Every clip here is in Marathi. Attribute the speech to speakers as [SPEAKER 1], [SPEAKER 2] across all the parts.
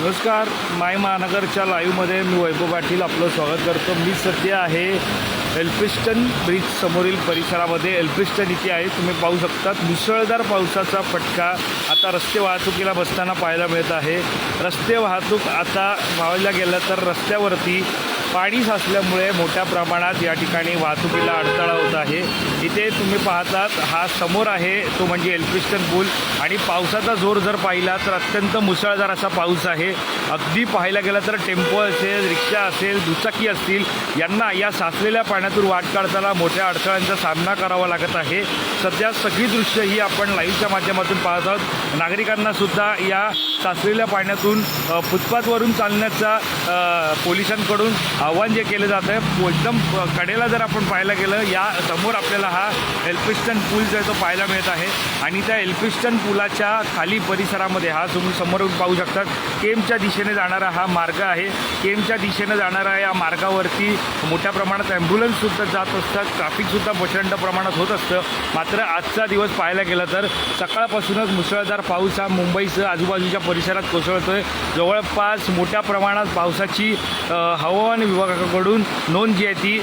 [SPEAKER 1] नमस्कार माय महानगरच्या लाईव्हमध्ये मी वैभव पाटील आपलं स्वागत करतो. मी सध्या आहे एल्फिस्टन ब्रिज समोरील परिसरामध्ये. एल्फिस्टन इथे आहे तुम्ही पाहू शकतात. मुसळधार पावसाचा फटका. आता रस्ते वाहतुकीला बसताना पाहायला मिळत आहे. रस्ते वाहतूक आता व्हायला गेलं तर रस्त्यावरती पाणी साचल्यामुळे मोठ्या प्रमाणात या ठिकाणी वाहतुकीला अडथळा होत आहे. इथे तुम्ही पाहतात हा समोर आहे तो म्हणजे एल्फिस्टन पूल. आणि पावसाचा जोर जर पाहिला तर अत्यंत मुसळधार असा पाऊस आहे. अगदी पाहायला गेलं तर टेम्पो असेल रिक्षा असेल दुचाकी असतील यांना या साचलेल्या पाण्यातून वाट काढताना मोठ्या अडथळ्यांचा सामना करावा लागत आहे. सध्या सगळी दृश्य ही आपण लाईव्हच्या माध्यमातून पाहत आहोत. नागरिकांना सुद्धा या साचलेल्या पाण्यातून फुटपाथवरून चालण्याचा पोलिसांकडून आव्हान जे केलं जातं आहे एकदम कडेला जर आपण पाहायला गेलं या समोर आपल्याला हा एल्फिस्टन पूल जो आहे तो पाहायला मिळत आहे. आणि त्या एल्फिस्टन पुलाच्या खाली परिसरामध्ये हा तुम्ही समोर पाहू शकतात केमच्या दिशे दिशेने जाणारा हा मार्ग आहे. केमच्या दिशेने जाणारा या मार्गावरती मोठ्या प्रमाणात ॲम्ब्युलन्ससुद्धा जात असतात. ट्रॅफिकसुद्धा प्रचंड प्रमाणात होत असतं. मात्र आजचा दिवस पाहायला गेला तर सकाळपासूनच मुसळधार पाऊस हा मुंबईसह आजूबाजूच्या परिसरात कोसळतोय. जवळपास मोठ्या प्रमाणात पावसाची हवामान विभागाकडून नोंद जी आहे ती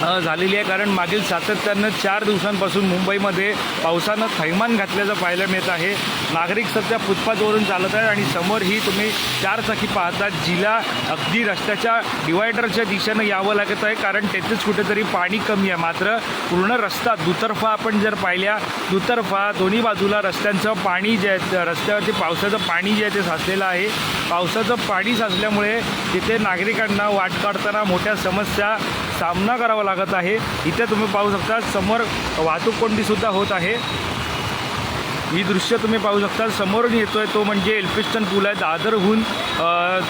[SPEAKER 1] झालेली आहे. कारण मागील सातत्यानं चार दिवसांपासून मुंबईमध्ये पावसानं थैमान घातल्याचं पाहायला मिळत आहे. नागरिक सध्या फुटपाथवरून चालत आहे आणि समोर ही तुम्ही चार चाकी पाहतात. जिला अगदी रस्त्याच्या डिवायडरच्या दिशेनं यावं लागत आहे कारण तेथेच कुठेतरी पाणी कमी आहे. मात्र पूर्ण रस्ता दुतर्फा आपण जर पाहिल्या दुतर्फा दोन्ही बाजूला रस्त्यांचं पाणी जे आहे रस्त्यावरती पावसाचं पाणी जे आहे ते साचलेलं आहे. पावसाचं पाणी साचल्यामुळे तिथे नागरिकांना वाट काढताना मोठ्या समस्या सामना करावा लागत आहे. इथे तुम्ही पाहू शकता समोर वाहतूक कोंडीसुद्धा होत आहे. ही दृश्य तुम्ही पाहू शकता. समोरून येतोय तो म्हणजे एल्फिस्टन पूल आहे. दादरहून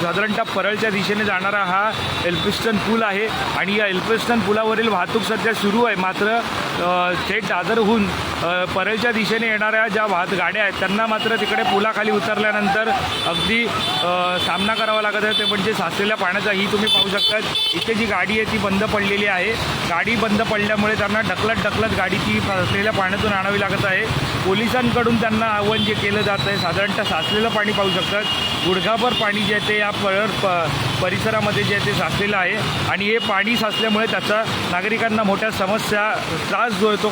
[SPEAKER 1] साधारणतः परळच्या दिशेने जाणारा हा एल्फिस्टन पूल आहे. आणि या एल्फिस्टन पुलावरील वाहतूक सध्या सुरू आहे. मात्र थेट दादरहून परळच्या दिशेने येणाऱ्या ज्या वाहत गाड्या आहेत त्यांना मात्र तिकडे पुलाखाली उतरल्यानंतर अगदी सामना करावा लागत आहे. ते म्हणजे साचलेल्या पाण्याचा ही तुम्ही पाहू शकता. इथे जी गाडी आहे ती बंद पडलेली आहे. गाडी बंद पडल्यामुळे त्यांना ढकलत ढकलत गाडी ती साचलेल्या पाण्यातून आणावी लागत आहे. पोलिसांकडून त्यांना आव्हान जे केलं जात आहे साधारणतः साचलेलं पाणी पाहू शकतात. गुडघाभर पाणी जे आहे ते या परळ प परिसरामध्ये जे आहे ते साचलेलं आहे आणि हे पाणी साचल्यामुळे त्याचा नागरिकांना मोठ्या समस्या त्रास जो आहे तो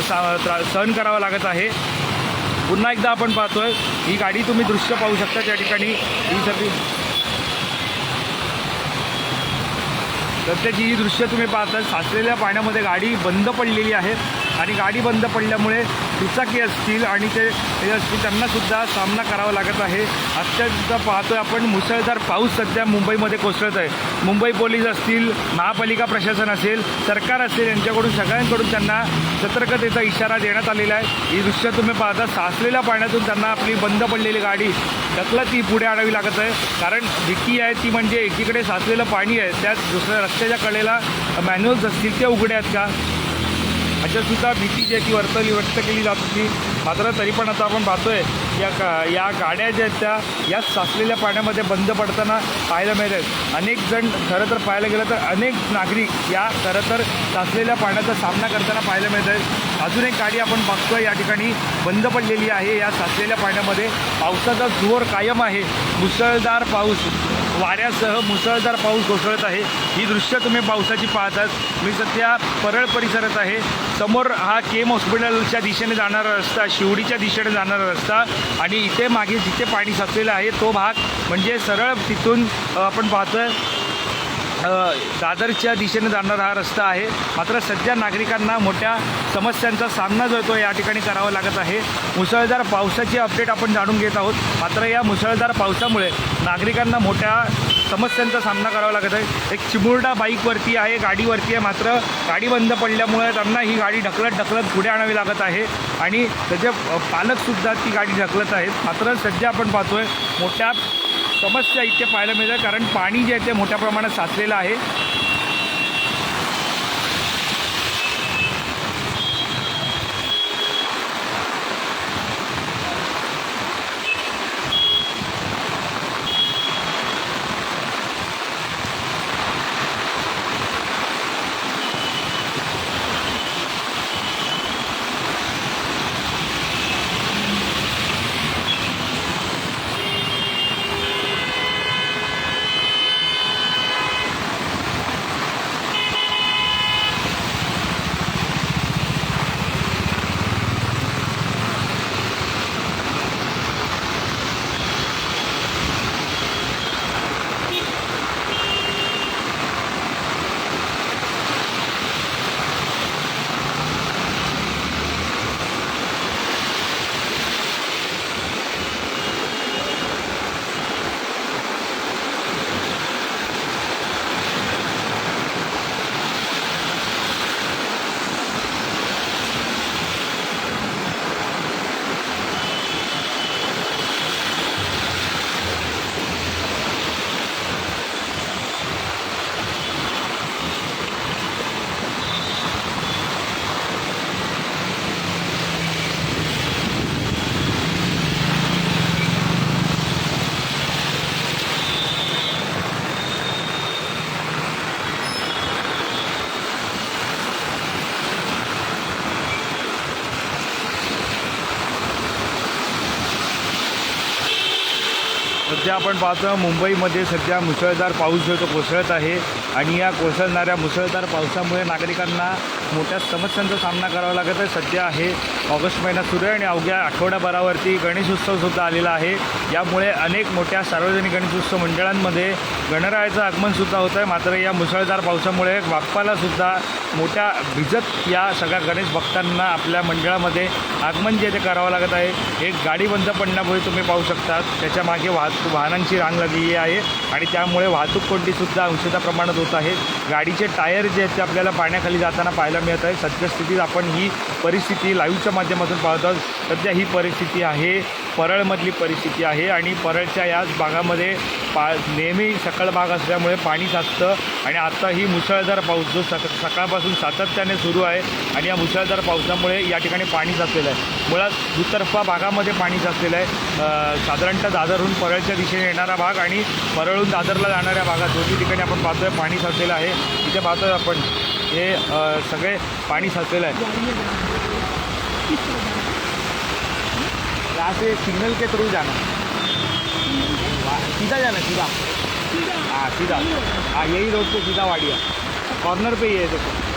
[SPEAKER 1] सा- सहन करावा लागत आहे. पुन्हा एकदा आपण पाहतोय ही गाडी तुम्ही दृश्य पाहू शकता त्या ठिकाणी. ही सगळी सध्याची ही दृश्य तुम्ही पाहता साचलेल्या पाण्यामध्ये गाडी बंद पडलेली आहे. आणि गाडी बंद पडल्यामुळे दुचाकी असतील आणि ते असतील त्यांनासुद्धा सामना करावा लागत आहे. अत्यंत पाहतोय आपण मुसळधार पाऊस सध्या मुंबईमध्ये कोसळत आहे. मुंबई पोलीस असतील महापालिका प्रशासन असेल सरकार असेल यांच्याकडून सगळ्यांकडून त्यांना सतर्कतेचा इशारा देण्यात आलेला आहे. ही दृश्य तुम्ही पाहता साचलेल्या पाण्यातून त्यांना आपली बंद पडलेली गाडी ढकलत ती पुढे आणावी लागत आहे. कारण भीती आहे ती म्हणजे एकीकडे साचलेलं पाणी आहे त्यात दुसऱ्या रस्त्याच्या कडेला मॅन्युअल्स असतील ते उघड्यात आहेत का? अशासुद्धा भीती जी आहे ती वर्तवली व्यक्त केली जात होती. मात्र तरी पण आता आपण पाहतोय या का या गाड्या ज्या आहेत त्या या साचलेल्या पाण्यामध्ये बंद पडताना पाहायला मिळत आहेत अनेक जण खरं तर पाहायला गेलं तर अनेक नागरिक या खरं तर साचलेल्या पाण्याचा सामना करताना पाहायला मिळत आहेत अजून एक गाडी आपण बघतोय या ठिकाणी बंद पडलेली आहे. या साचलेल्या पाण्यामध्ये पावसाचा जोर कायम आहे. मुसळधार पाऊस. वाऱ्यासह मुसळधार पाऊस कोसळत आहे. ही दृश्य तुम्ही पावसाची पाहतात. मी सध्या परळ परिसरात आहे. समोर हा केम हॉस्पिटलच्या दिशेने जाणारा रस्ता शिवडीच्या दिशेने जाणारा रस्ता आणि इथे मागे जिथे पाणी साचलेलं आहे तो भाग म्हणजे सरळ तिथून आपण पाहतोय. दादरच्या दिशेने जाणारा हा रस्ता आहे. मात्र सध्या नागरिकांना मोठ्या समस्यांचा सामना जो तो या ठिकाणी करावा लागत आहे. मुसळधार पावसाची अपडेट आपण जाणून घेत आहोत. मात्र या मुसळधार पावसामुळे नागरिकांना मोठ्या समस्यांचा सामना करावा लागत आहे. एक चिमुरडा बाईकवरती आहे गाडीवरती आहे. मात्र गाडी बंद पडल्यामुळे त्यांना ही गाडी ढकलत ढकलत पुढे आणावी लागत आहे. आणि त्याचे पालकसुद्धा ती गाडी ढकलत आहेत. मात्र सध्या आपण पाहतोय मोठ्या समस्या इथे पाहायला मिळतात कारण पाणी जे आहे ते मोठ्या प्रमाणात साचलेलं आहे. सध्या आपण पाहतो मुंबईमध्ये सध्या मुसळधार पाऊस जो तो कोसळत आहे. आणि या कोसळणाऱ्या मुसळधार पावसामुळे नागरिकांना मोठ्या समस्यांचा सामना करावा लागत आहे. सध्या आहे ऑगस्ट महिना सुरू आहे आणि अवघ्या आठवड्याभरावरती गणेशोत्सवसुद्धा आलेला आहे. यामुळे अनेक मोठ्या सार्वजनिक गणेशोत्सव मंडळांमध्ये गणरायाचं आगमनसुद्धा होतं आहे. मात्र या मुसळधार पावसामुळे बाप्पालासुद्धा मोठ्या भिजत या सगळ्या गणेश भक्तांना आपल्या मंडळामध्ये आगमन जे ते करावं लागत आहे. एक गाडी बंद पडण्यामुळे तुम्ही पाहू शकता. त्याच्यामागे वाहतूक वाहनांची रांग लागलेली आहे. आणि त्यामुळे वाहतूक कोंडीसुद्धा अंशतः प्रमाणात होत आहे. गाडीचे टायर जे आहेत ते आपल्याला पाण्याखाली जाताना पाहायला मिळत आहे. सद्यस्थितीत आपण ही परिस्थिती लाईव्हच्या माध्यमातून पाहत आहोत. सध्या ही परिस्थिती आहे. परळमधली परिस्थिती आहे आणि परळच्या याच भागामध्ये पा नेहमी सकाळ भाग असल्यामुळे पाणी साचतं आणि आता ही मुसळधार पाऊस जो सक सकाळपासून सातत्याने सुरू आहे आणि या मुसळधार पावसामुळे या ठिकाणी पाणी साचलेलं आहे. मुळात दुतर्फा भागामध्ये पाणी साचलेलं आहे. साधारणतः दादरहून परळच्या दिशेने येणारा भाग आणि परळहून दादरला जाणाऱ्या भागात दोन्ही ठिकाणी आपण पाहतोय पाणी साचलेलं आहे. इथे पाहतोय आपण हे सगळे पाणी साचलेलं आहे. यहाँ से सिग्नल के थ्रू जाना। सीधा जाना सीधा। हाँ सीधा। हाँ यही रोड पे सीधा वाड़िया। कॉर्नर पे ही है देखो।